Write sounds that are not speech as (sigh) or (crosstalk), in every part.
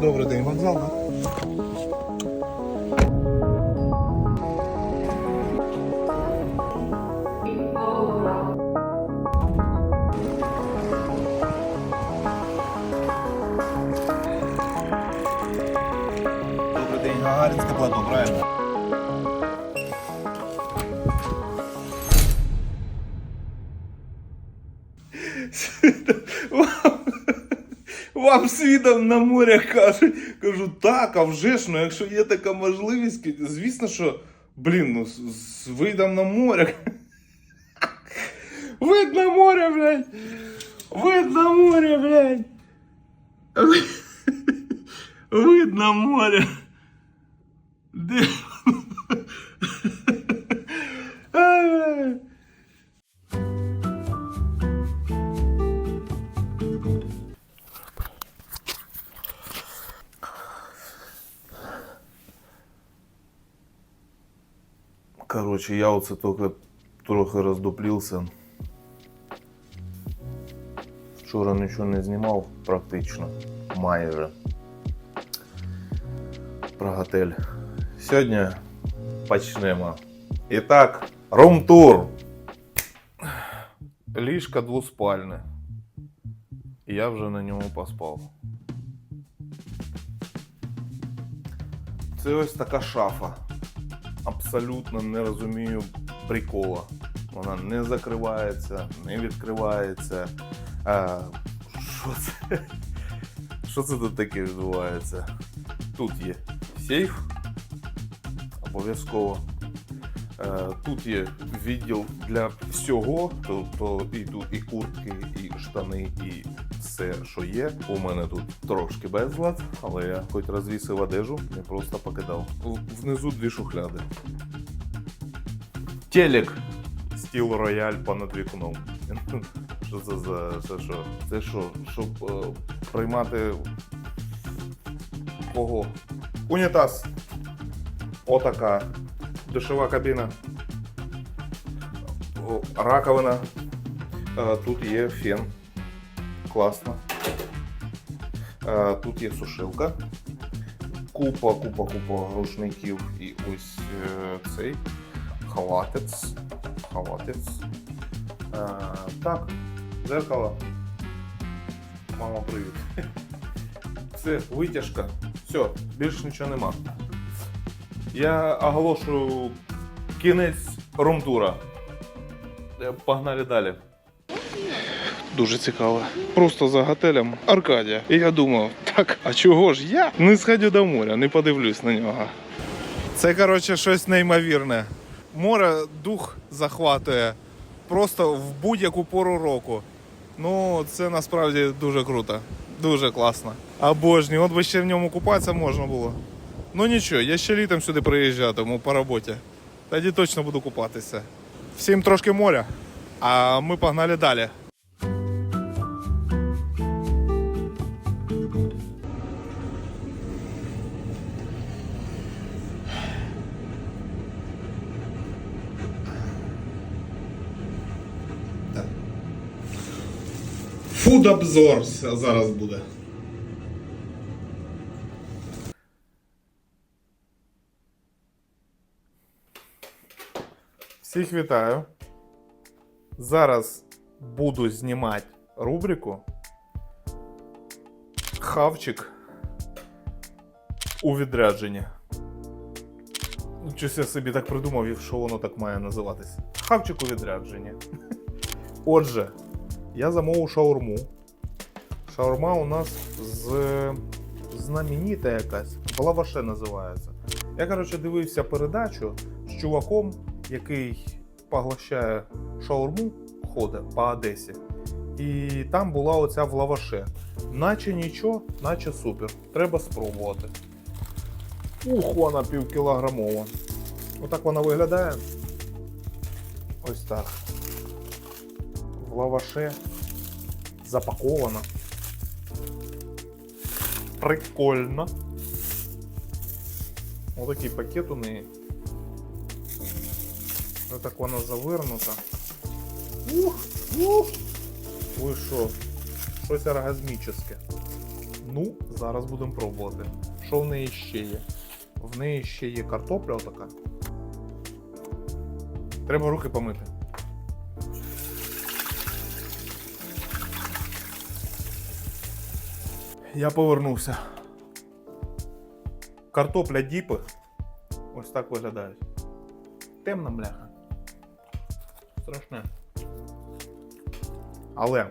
Добрий день, вокзал, так? Добрий день, Гагаринське плато, правильно? Вам свідом на море кажуть. Кажу, так, а вже ж, ну якщо є така можливість, звісно, що, блін, ну з, видом на море. Вид на море, блядь. Вид на море, блядь. Вид на море. Де? Короче, я оце тільки трохи роздуплівся. Вчора нічого не знімав практично. Майже. Про готель. Сьогодні почнемо. І так, рум-тур. Ліжка двоспальне. Я вже на ньому поспав. Це ось така шафа абсолютно не розумію прикола. Вона не закривається, не відкривається. А, що це? Що це тут таке відбувається? Тут є сейф. Обов'язково. Е, Тут є відділ для всього, тобто і тут і куртки, і штани, і все, що є. У мене тут трошки безлад, але я хоч розвісив одежу, не просто покидав. Внизу дві шухляди. Телек. Стіл рояль понад вікном. (laughs) Що це за це що? Це що? Щоб е, приймати кого? Унітаз. Отака. Душова кабіна. Раковина. Е, Тут є фен. Класно. Е, Тут є сушилка. Купа, купа, купа рушників і ось е, цей халатець. Халатець. Е, Так, зеркало. Мама, привіт. Все, витяжка. Все, більше нічого нема. Я оголошую кінець румтура. Погнали далі. Дуже цікаво. Просто за готелем Аркадія. І я думав, так, а чого ж я не сходю до моря, не подивлюсь на нього. Це, коротше, щось неймовірне. Море дух захватує просто в будь-яку пору року. Ну, це насправді дуже круто, дуже класно. Обожнюю, от би ще в ньому купатися можна було. Ну нічого, я ще літом сюди приїжджатиму по роботі. Тоді точно буду купатися. Всім трошки моря, а ми погнали далі. Фуд-обзор зараз буде. Всіх вітаю. Зараз буду знімати рубрику Хавчик у відрядженні. Щось я собі так придумав, що воно так має називатись. Хавчик у відрядженні. Отже, я замовив шаурму. Шаурма у нас з знаменита якась. Лаваше називається. Я, коротше, дивився передачу з чуваком, який поглощає шаурму, ходить по Одесі. І там була оця в лаваше. Наче нічого, наче супер. Треба спробувати. Ух, вона півкілограмова. Отак вона виглядає. Ось так. В лаваше запаковано. Прикольно. Отакий пакет у неї. Ось так вона завернута. Ух, ух. Ви що? Щось оргазмічне. Ну, зараз будемо пробувати. Що в неї ще є? В неї ще є картопля отака. Треба руки помити. Я повернувся. Картопля діпи. Ось так виглядають. Темна бляха. Страшне. Але.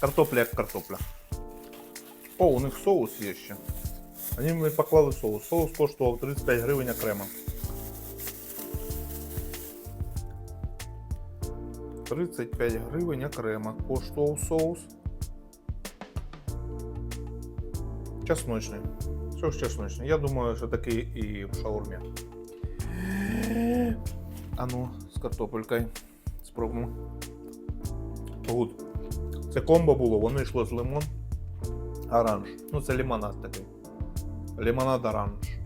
Картопля як картопля. О, у них соус є ще. Вони мені поклали соус. Соус коштував 35 гривень окремо. 35 гривень окремо коштував соус. Чесночний. Соус чесночний. Я думаю, що такий і в шаурмі. А ну, з картопелькою. Спробуємо. Гуд. Це комбо було, воно йшло з лимон. Оранж. Ну, це лимонад такий. Лимонад оранж.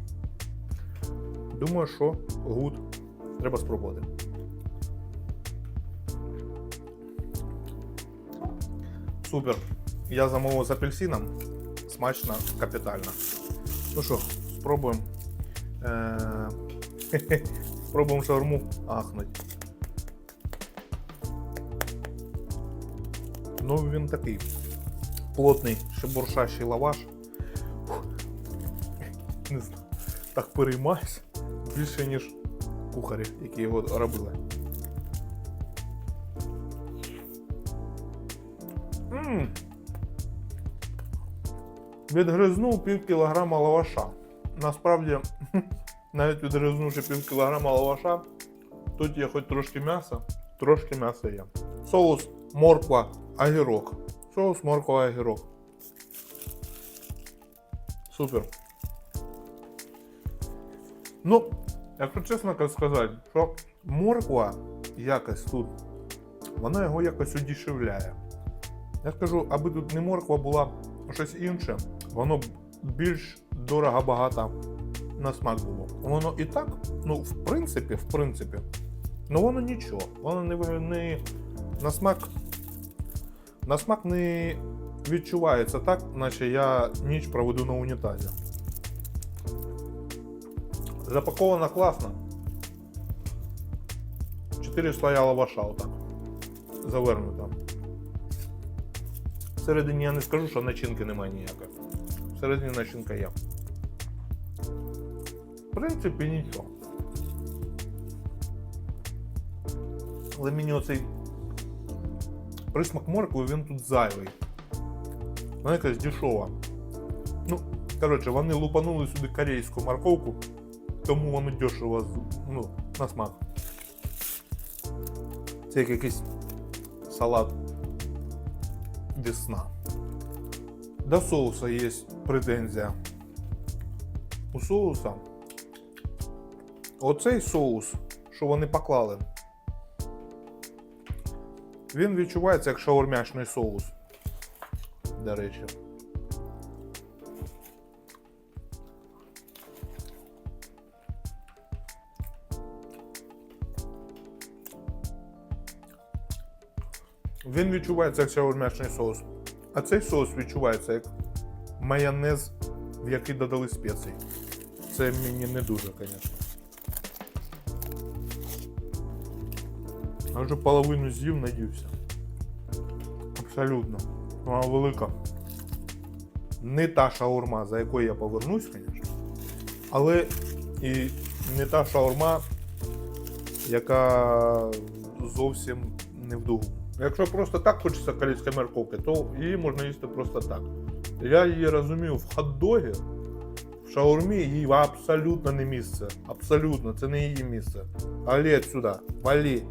Думаю, що гуд. Треба спробувати. Супер. Я замовив з апельсином. Смачно, капітально. Ну що, спробуємо. Е, (laughs) Спробуємо шаурму ахнуть. Ну, він такий плотний шебуршащий лаваш. Не знаю. Так переймаюсь більше, ніж кухарі, які його робили. Відгризнув пів кілограма лаваша. Насправді, (laughs) навіть відгризнувши пів кілограма лаваша, тут є хоч трошки м'яса, трошки м'яса є. Соус морква, огірок. Соус морква, огірок. Супер. Ну, якщо чесно сказати, що морква якось тут, вона його якось удешевляє. Я скажу, аби тут не морква була щось інше, воно більш дорого багато на смак було. Воно і так, ну, в принципі, в принципі, ну воно нічого. Воно не, не на смак. На смак не відчувається так, наче я ніч проведу на унітазі. Запаковано класно. 4 слоя лаваша отак. Завернуто. Всередині я не скажу, що начинки немає ніякої. Всередині начинка є. В принципі, нічого. Але мені оцей присмак моркви, він тут зайвий. Вона якась дешова. Ну, коротше, вони лупанули сюди корейську морковку, тому воно дешево з- ну, на смак. Це як якийсь салат весна. До соуса є претензія. У соуса. Оцей соус, що вони поклали. Він відчувається як шаурмячний соус. До речі. Він відчувається як шаурмячний соус. А цей соус відчувається як майонез, в який додали спеції. Це мені не дуже, звісно. Я вже половину з'їв, надівся. Абсолютно. Вона велика. Не та шаурма, за якою я повернусь, звісно. Але і не та шаурма, яка зовсім не в дугу. Якщо просто так хочеться корейської морковки, то її можна їсти просто так. Я її розумію в хот-догі, в шаурмі їй абсолютно не місце. Абсолютно, це не її місце. Але сюди, валі.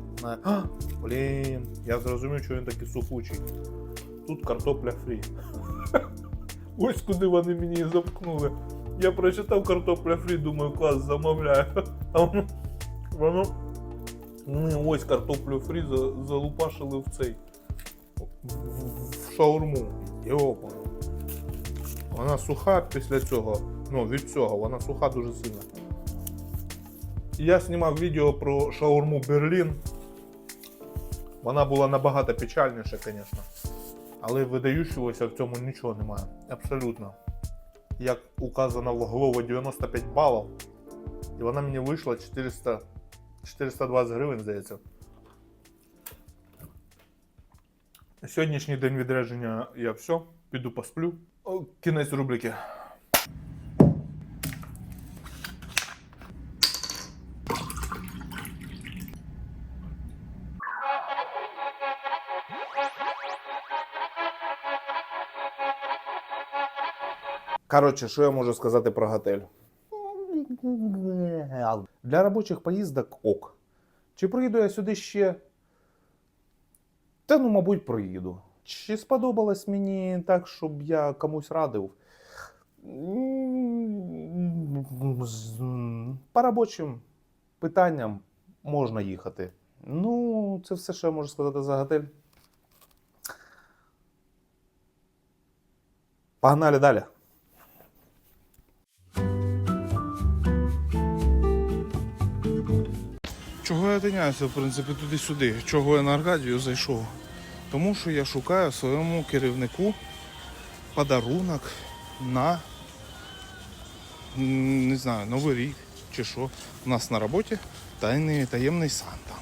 А, блін, я зрозумів, що він такий сухучий. Тут картопля фрі. (laughs) Ось куди вони мені і запхнули. Я прочитав картопля фрі, думаю, клас, замовляю. (laughs) А воно, воно ось картоплю фрі залупашили в цей. В, в- в шаурму. Йопа. Вона суха після цього. Ну, від цього, вона суха дуже сильно. Я знімав відео про шаурму Берлін. Вона була набагато печальніша, звісно. Але видаючогося в цьому нічого немає. Абсолютно. Як указано в Глово 95 балів. І вона мені вийшла 400, 420 гривень, здається. Сьогоднішній день відрядження я все, піду посплю. Кінець рубрики. Коротше, що я можу сказати про готель? Для робочих поїздок ок. Чи приїду я сюди ще? Та ну, мабуть, приїду. Чи сподобалось мені так, щоб я комусь радив? По робочим питанням можна їхати. Ну, це все, що я можу сказати за готель. Погнали далі. Чого я тиняюся, в принципі, туди-сюди? Чого я на Аркадію зайшов? Тому що я шукаю своєму керівнику подарунок на не знаю, Новий рік чи що. У нас на роботі тайний таємний Санта.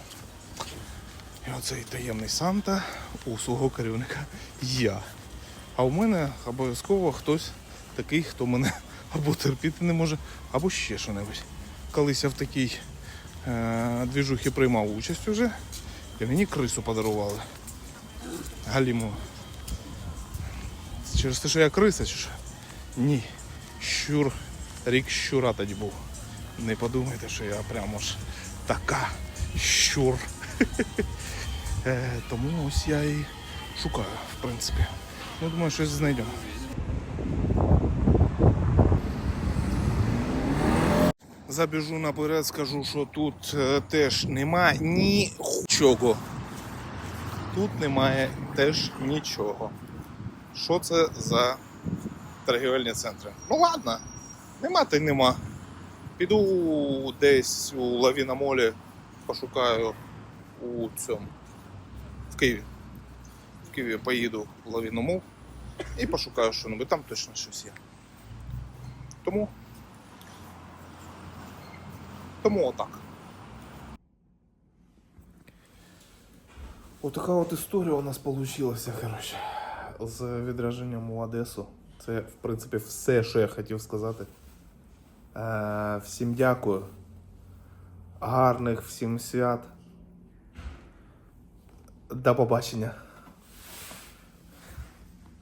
І оцей таємний Санта у свого керівника я. А у мене обов'язково хтось такий, хто мене (laughs) або терпіти не може, або ще що-небудь. Колись я в такій е, двіжухи приймав участь уже. І мені крису подарували. Галіму. Через те, що я криса чи що? Ні. Щур. Рік щура тоді був. Не подумайте, що я прямо ж така щур. (laughs) Е, тому ось я і шукаю, в принципі. Ну, думаю, щось знайдемо. Забіжу наперед, скажу, що тут е, теж нема нічого. Тут немає теж нічого. Що це за торгівельні центри? Ну ладно, нема та й нема. Піду десь у Лавіномолі, пошукаю у цьому. В Києві. В Києві поїду в Лавіномол і пошукаю що-небудь. Там точно щось є. Тому тому отак. Отака от історія у нас вийшла, коротше, з відраженням у Одесу. Це, в принципі, все, що я хотів сказати. Е, всім дякую. Гарних всім свят. До побачення.